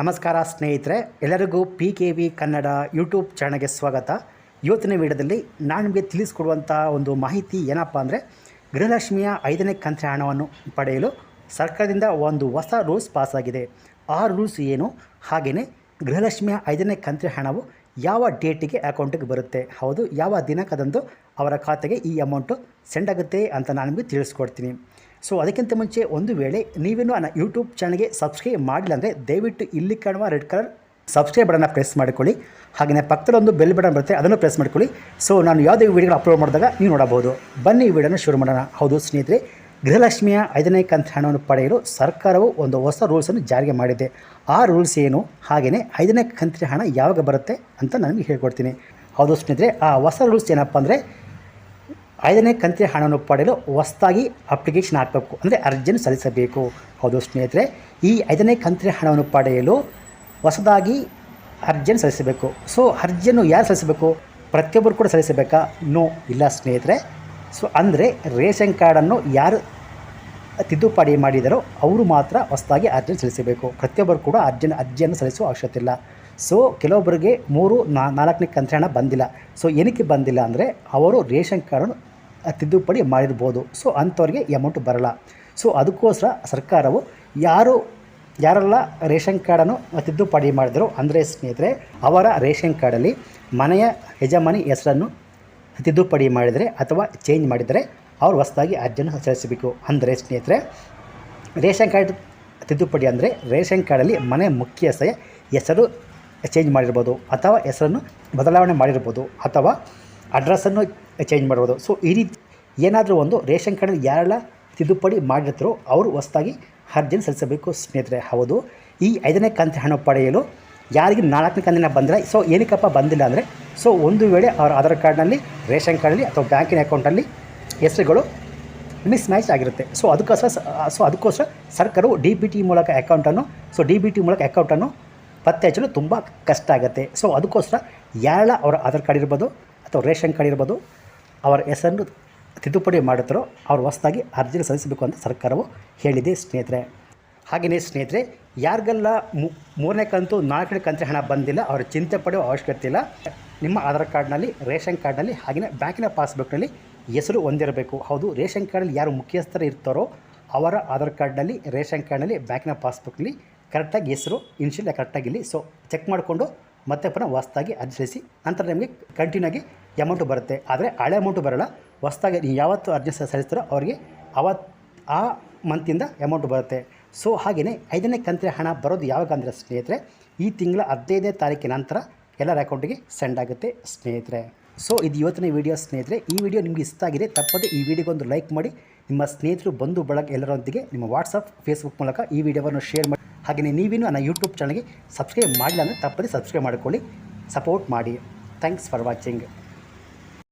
ನಮಸ್ಕಾರ ಸ್ನೇಹಿತರೆ, ಎಲ್ಲರಿಗೂ P K V Kannada YouTube ಚಾನಲ್ಗೆ ಸ್ವಾಗತ. ಇವತ್ತಿನ ವಿಡಿಯೋದಲ್ಲಿ ನಾನು ನಿಮಗೆ ತಿಳಿಸ್ಕೊಡುವಂಥ ಒಂದು ಮಾಹಿತಿ ಏನಪ್ಪ ಅಂದರೆ, ಗೃಹಲಕ್ಷ್ಮಿಯ ಐದನೇ ಕಂತಿನ ಹಣವನ್ನು ಪಡೆಯಲು ಸರ್ಕಾರದಿಂದ ಒಂದು ಹೊಸ ರೂಲ್ಸ್ ಪಾಸಾಗಿದೆ. ಆ ರೂಲ್ಸ್ ಏನು? ಹಾಗೆಯೇ ಗೃಹಲಕ್ಷ್ಮಿಯ ಐದನೇ ಕಂತಿನ ಹಣವು ಯಾವ ಡೇಟಿಗೆ ಅಕೌಂಟಿಗೆ ಬರುತ್ತೆ? ಹೌದು, ಯಾವ ದಿನಾಂಕದಂದು ಅವರ ಖಾತೆಗೆ ಈ ಅಮೌಂಟು ಸೆಂಡ್ ಆಗುತ್ತೆ ಅಂತ ನಾನು ನಿಮಗೆ ತಿಳಿಸ್ಕೊಡ್ತೀನಿ. ಸೊ ಅದಕ್ಕಿಂತ ಮುಂಚೆ ಒಂದು ವೇಳೆ ನೀವೇನು ನನ್ನ ಯೂಟ್ಯೂಬ್ ಚಾನಲ್ಗೆ ಸಬ್ಸ್ಕ್ರೈಬ್ ಮಾಡಿಲ್ಲ ಅಂದರೆ ದಯವಿಟ್ಟು ಇಲ್ಲಿ ಕಾಣುವ ರೆಡ್ ಕಲರ್ ಸಬ್ಸ್ಕ್ರೈಬ್ ಬಟನ್ನ ಪ್ರೆಸ್ ಮಾಡಿಕೊಳ್ಳಿ. ಹಾಗೆಯೇ ಪಕ್ಕದಲ್ಲಿ ಒಂದು ಬೆಲ್ ಬಟನ್ ಬರುತ್ತೆ, ಅದನ್ನು ಪ್ರೆಸ್ ಮಾಡಿಕೊಳ್ಳಿ. ಸೊ ನಾನು ಯಾವುದೇ ವೀಡಿಯೋಗಳು ಅಪ್ಲೋಡ್ ಮಾಡಿದಾಗ ನೀವು ನೋಡಬಹುದು. ಬನ್ನಿ ಈ ವಿಡಿಯೋನ ಶುರು ಮಾಡೋಣ. ಹೌದು ಸ್ನೇಹಿತರೆ, ಗೃಹಲಕ್ಷ್ಮಿಯ ಐದನೇ ಕಂತು ಹಣವನ್ನು ಪಡೆಯಲು ಸರ್ಕಾರವು ಒಂದು ಹೊಸ ರೂಲ್ಸನ್ನು ಜಾರಿಗೆ ಮಾಡಿದೆ. ಆ ರೂಲ್ಸ್ ಏನು? ಹಾಗೆಯೇ ಐದನೇ ಕಂತಿನ ಹಣ ಯಾವಾಗ ಬರುತ್ತೆ ಅಂತ ನನಗೆ ಹೇಳ್ಕೊಡ್ತೀನಿ. ಹೌದು ಸ್ನೇಹಿತರೆ, ಆ ಹೊಸ ರೂಲ್ಸ್ ಏನಪ್ಪ ಅಂದರೆ ಐದನೇ ಕಂತಿನ ಹಣವನ್ನು ಪಡೆಯಲು ಹೊಸದಾಗಿ ಅಪ್ಲಿಕೇಶನ್ ಹಾಕಬೇಕು, ಅಂದರೆ ಅರ್ಜಿಯನ್ನು ಸಲ್ಲಿಸಬೇಕು. ಹೌದು ಸ್ನೇಹಿತರೆ, ಈ ಐದನೇ ಕಂತಿನ ಹಣವನ್ನು ಪಡೆಯಲು ಹೊಸದಾಗಿ ಅರ್ಜಿಯನ್ನು ಸಲ್ಲಿಸಬೇಕು. ಸೊ ಅರ್ಜಿಯನ್ನು ಯಾರು ಸಲ್ಲಿಸಬೇಕು? ಪ್ರತಿಯೊಬ್ಬರು ಕೂಡ ಸಲ್ಲಿಸಬೇಕಾ? ನೋ ಇಲ್ಲ ಸ್ನೇಹಿತರೆ. ಸೊ ಅಂದರೆ ರೇಷನ್ ಕಾರ್ಡನ್ನು ಯಾರು ತಿದ್ದುಪಡಿ ಮಾಡಿದರೋ ಅವರು ಮಾತ್ರ ಹೊಸದಾಗಿ ಅರ್ಜಿಯನ್ನು ಸಲ್ಲಿಸಬೇಕು. ಪ್ರತಿಯೊಬ್ಬರು ಕೂಡ ಅರ್ಜಿನ ಅರ್ಜಿಯನ್ನು ಸಲ್ಲಿಸುವ ಅವಶ್ಯಕತೆ ಇಲ್ಲ. ಸೊ ಕೆಲವೊಬ್ಬರಿಗೆ ಮೂರು ನಾಲ್ಕನೇ ಕಂತ್ರಿ ಹಣ ಬಂದಿಲ್ಲ. ಸೊ ಏನಕ್ಕೆ ಬಂದಿಲ್ಲ ಅಂದರೆ, ಅವರು ರೇಷನ್ ಕಾರ್ಡನ್ನು ತಿದ್ದುಪಡಿ ಮಾಡಿರ್ಬೋದು. ಸೊ ಅಂಥವ್ರಿಗೆ ಅಮೌಂಟ್ ಬರಲ್ಲ. ಸೊ ಅದಕ್ಕೋಸ್ಕರ ಸರ್ಕಾರವು ಯಾರು, ಯಾರೆಲ್ಲ ರೇಷನ್ ಕಾರ್ಡನ್ನು ತಿದ್ದುಪಡಿ ಮಾಡಿದ್ರು, ಅಂದರೆ ಸ್ನೇಹಿತರೆ, ಅವರ ರೇಷನ್ ಕಾರ್ಡಲ್ಲಿ ಮನೆಯ ಯಜಮಾನಿ ಹೆಸರನ್ನು ತಿದ್ದುಪಡಿ ಮಾಡಿದರೆ ಅಥವಾ ಚೇಂಜ್ ಮಾಡಿದರೆ ಅವರು ಹೊಸದಾಗಿ ಅರ್ಜಿಯನ್ನು ಸಲ್ಲಿಸಬೇಕು. ಅಂದರೆ ಸ್ನೇಹಿತರೆ, ರೇಷನ್ ಕಾರ್ಡ್ ತಿದ್ದುಪಡಿ ಅಂದರೆ ರೇಷನ್ ಕಾರ್ಡಲ್ಲಿ ಮನೆ ಮುಖ್ಯಸ್ಥೆಯ ಹೆಸರು ಚೇಂಜ್ ಮಾಡಿರ್ಬೋದು, ಅಥವಾ ಹೆಸರನ್ನು ಬದಲಾವಣೆ ಮಾಡಿರ್ಬೋದು, ಅಥವಾ ಅಡ್ರೆಸ್ಸನ್ನು ಚೇಂಜ್ ಮಾಡ್ಬೋದು. ಸೊ ಈ ರೀತಿ ಏನಾದರೂ ಒಂದು ರೇಷನ್ ಕಾರ್ಡಲ್ಲಿ ಯಾರೆಲ್ಲ ತಿದ್ದುಪಡಿ ಮಾಡಿರ್ತಾರೋ ಅವರು ಹೊಸದಾಗಿ ಅರ್ಜಿಯನ್ನು ಸಲ್ಲಿಸಬೇಕು ಸ್ನೇಹಿತರೆ. ಹೌದು. ಈ ಐದನೇ ಕಂತಿನ ಹಣ ಪಡೆಯಲು ಯಾರಿಗೆ ನಾಲ್ಕನೇ ಕಂತಿನ ಬಂದಿಲ್ಲ ಸೊ ಏನಕ್ಕಪ್ಪ ಬಂದಿಲ್ಲ ಅಂದರೆ ಸೊ ಒಂದು ವೇಳೆ ಅವರ ಆಧಾರ್ ಕಾರ್ಡ್ನಲ್ಲಿ, ರೇಷನ್ ಕಾರ್ಡಲ್ಲಿ ಅಥವಾ ಬ್ಯಾಂಕಿನ ಅಕೌಂಟಲ್ಲಿ ಹೆಸರುಗಳು ಮಿಸ್ ಮ್ಯಾಚ್ ಆಗಿರುತ್ತೆ. ಸೊ ಅದಕ್ಕೋಸ್ಕರ ಸೊ ಅದಕ್ಕೋಸ್ಕರ ಸರ್ಕಾರವು ಡಿ ಬಿ ಟಿ ಮೂಲಕ ಅಕೌಂಟನ್ನು ಸೊ ಡಿ ಬಿ ಟಿ ಮೂಲಕ ಅಕೌಂಟನ್ನು ಪತ್ತೆ ಹಚ್ಚಲು ತುಂಬ ಕಷ್ಟ ಆಗುತ್ತೆ. ಸೊ ಅದಕ್ಕೋಸ್ಕರ ಯಾರೆಲ್ಲ ಅವರ ಆಧಾರ್ ಕಾರ್ಡ್ ಇರ್ಬೋದು ಅಥವಾ ರೇಷನ್ ಕಾರ್ಡ್ ಇರ್ಬೋದು ಅವರ ಹೆಸರನ್ನು ತಿದ್ದುಪಡಿ ಮಾಡುತ್ತಾರೋ ಅವರು ಹೊಸದಾಗಿ ಅರ್ಜಿ ಸಲ್ಲಿಸಬೇಕು ಅಂತ ಸರ್ಕಾರವು ಹೇಳಿದೆ ಸ್ನೇಹಿತರೆ. ಹಾಗೆಯೇ ಸ್ನೇಹಿತರೆ, ಯಾರಿಗೆಲ್ಲ ಮೂರನೇ ಕಂತು, ನಾಲ್ಕನೇ ಕಂತಿನ ಹಣ ಬಂದಿಲ್ಲ, ಅವರ ಚಿಂತೆ ಪಡೆಯುವ ಅವಶ್ಯಕತೆ ಇಲ್ಲ, ನಿಮ್ಮ ಆಧಾರ್ ಕಾರ್ಡ್ನಲ್ಲಿ, ರೇಷನ್ ಕಾರ್ಡ್ನಲ್ಲಿ, ಹಾಗೆಯೇ ಬ್ಯಾಂಕಿನ ಪಾಸ್ಬುಕ್ನಲ್ಲಿ ಹೆಸರು ಹೊಂದಿರಬೇಕು ಹೌದು, ರೇಷನ್ ಕಾರ್ಡಲ್ಲಿ ಯಾರು ಮುಖ್ಯಸ್ಥರು ಇರ್ತಾರೋ ಅವರ ಆಧಾರ್ ಕಾರ್ಡ್ನಲ್ಲಿ, ರೇಷನ್ ಕಾರ್ಡ್ನಲ್ಲಿ, ಬ್ಯಾಂಕಿನ ಪಾಸ್ಬುಕ್ನಲ್ಲಿ ಕರೆಕ್ಟಾಗಿ ಹೆಸರು, ಇನ್ಶಿಯಲ್ ಕರೆಕ್ಟಾಗಿಲ್ಲಿ ಸೊ ಚೆಕ್ ಮಾಡಿಕೊಂಡು ಮತ್ತೆ ಪುನಃ ಹೊಸದಾಗಿ ಅರ್ಜಿ ಸಲ್ಲಿಸಿ, ನಂತರ ನಿಮಗೆ ಕಂಟಿನ್ಯೂ ಆಗಿ ಅಮೌಂಟು ಬರುತ್ತೆ. ಆದರೆ ಹಳೆ ಅಮೌಂಟು ಬರೋಲ್ಲ. ಹೊಸ್ದಾಗಿ ನೀವು ಯಾವತ್ತು ಅರ್ಜಿ ಸಲ್ಲಿಸ್ತಾರೋ ಅವರಿಗೆ ಅವತ್ತು ಆ ಮಂತಿಂದ ಅಮೌಂಟ್ ಬರುತ್ತೆ. ಸೊ ಹಾಗೆಯೇ ಐದನೇ ಕಂತಿನ ಹಣ ಬರೋದು ಯಾವಾಗ ಅಂದರೆ ಸ್ನೇಹಿತರೆ, ಈ ತಿಂಗಳ ಹದಿನೈದನೇ ತಾರೀಕಿನ ನಂತರ ಎಲ್ಲರ ಅಕೌಂಟಿಗೆ ಸೆಂಡ್ ಆಗುತ್ತೆ ಸ್ನೇಹಿತರೆ. ಸೊ ಇದು ಇವತ್ತಿನ ವಿಡಿಯೋ ಸ್ನೇಹಿತರೆ. ಈ ವಿಡಿಯೋ ನಿಮಗೆ ಇಷ್ಟ ಆಗಿದೆ, ತಪ್ಪದೆ ಈ ವಿಡಿಯೋಗೊಂದು ಲೈಕ್ ಮಾಡಿ. ನಿಮ್ಮ ಸ್ನೇಹಿತರು, ಬಂಧು, ಬಳಗ ಎಲ್ಲರೊಂದಿಗೆ ನಿಮ್ಮ ವಾಟ್ಸಪ್ ಫೇಸ್ಬುಕ್ ಮೂಲಕ ಈ ವಿಡಿಯೋವನ್ನು ಶೇರ್ ಮಾಡಿ. ಹಾಗೆಯೇ ನೀವೇನು ನನ್ನ ಯೂಟ್ಯೂಬ್ ಚಾನಲ್ಗೆ ಸಬ್ಸ್ಕ್ರೈಬ್ ಮಾಡಿಲ್ಲ ಅಂದರೆ ತಪ್ಪದೆ ಸಬ್ಸ್ಕ್ರೈಬ್ ಮಾಡಿಕೊಳ್ಳಿ. ಸಪೋರ್ಟ್ ಮಾಡಿ. Thanks for watching